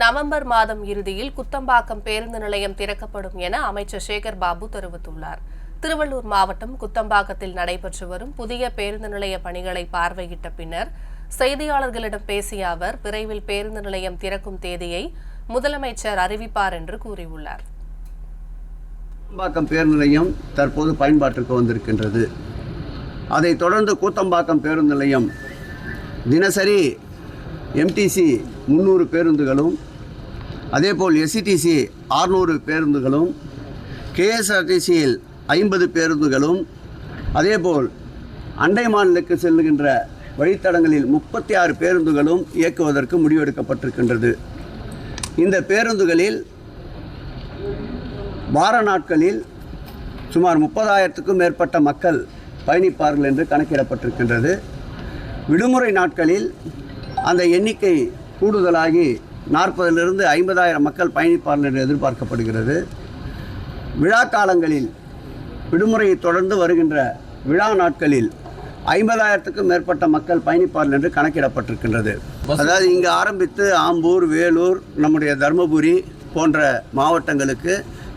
November மாதம் இறுதியில் குத்தம்பாக்கம் பேருந்து நிலையம் திறக்கப்படும் என அமைச்சர் சேகர் பாபு தெரிவித்துள்ளார். திருவள்ளூர் மாவட்டம் குத்தம்பாக்கத்தில் நடைபெற்று வரும் புதிய பேருந்து நிலைய பணிகளை பார்வையிட்ட பின்னர் செய்தியாளர்களிடம் பேசிய அவர் விரைவில் பேருந்து நிலையம் திறக்கும் தேதியை முதலமைச்சர் அறிவிப்பார் என்று கூறியுள்ளார். கூத்தம்பாக்கம் பேருந்து நிலையம் தற்போது பயன்பாட்டிற்கு வந்திருக்கின்றது. அதைத் தொடர்ந்து கூத்தம்பாக்கம் பேருந்து நிலையம் தினசரி எம்டிசி முந்நூறு பேருந்துகளும் அதேபோல் எஸ்சிடிசி ஆறுநூறு பேருந்துகளும் கேஎஸ்ஆர்டிசியில் ஐம்பது பேருந்துகளும் அதேபோல் அண்டை மாநிலக்கு செல்லுகின்ற வழித்தடங்களில் முப்பத்தி ஆறு பேருந்துகளும் இயக்குவதற்கு முடிவெடுக்கப்பட்டிருக்கின்றது. இந்த பேருந்துகளில் வார நாட்களில் சுமார் முப்பதாயிரத்துக்கும் மேற்பட்ட மக்கள் பயணிப்பார்கள் என்று கணக்கிடப்பட்டிருக்கின்றது. விடுமுறை நாட்களில் அந்த எண்ணிக்கை கூடுதலாகி நாற்பதிலிருந்து ஐம்பதாயிரம் மக்கள் பயணிப்பார்கள் என்று எதிர்பார்க்கப்படுகிறது. விழா காலங்களில் விடுமுறையை தொடர்ந்து வருகின்ற விழா நாட்களில் ஐம்பதாயிரத்துக்கும் மேற்பட்ட மக்கள் பயணிப்பார்கள் என்று கணக்கிடப்பட்டிருக்கின்றது. அதாவது இங்கு ஆரம்பித்து ஆம்பூர் வேலூர் நம்முடைய தருமபுரி போன்ற மாவட்டங்களுக்கு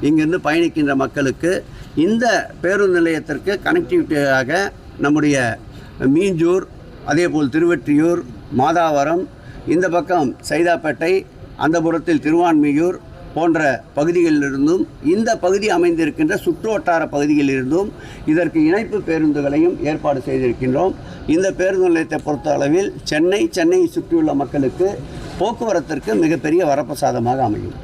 இங்கிருந்து பயணிக்கின்ற மக்களுக்கு இந்த பேருந்து நிலையத்திற்கு கனெக்டிவிட்டியாக நம்முடைய மீஞ்சூர் அதேபோல் திருவெற்றியூர் மாதாவரம் இந்த பக்கம் சைதாப்பேட்டை அந்த புறத்தில் திருவான்மியூர் போன்ற பகுதிகளிலிருந்தும் இந்த பகுதி அமைந்திருக்கின்ற சுற்றுவட்டார பகுதிகளிலிருந்தும் இதற்கு இணைப்பு பேருந்துகளையும் ஏற்பாடு செய்திருக்கின்றோம். இந்த பேருந்து நிலையத்தை பொறுத்த அளவில் சென்னை சென்னையை சுற்றியுள்ள மக்களுக்கு போக்குவரத்திற்கு மிகப்பெரிய வரப்பிரசாதமாக அமையும்.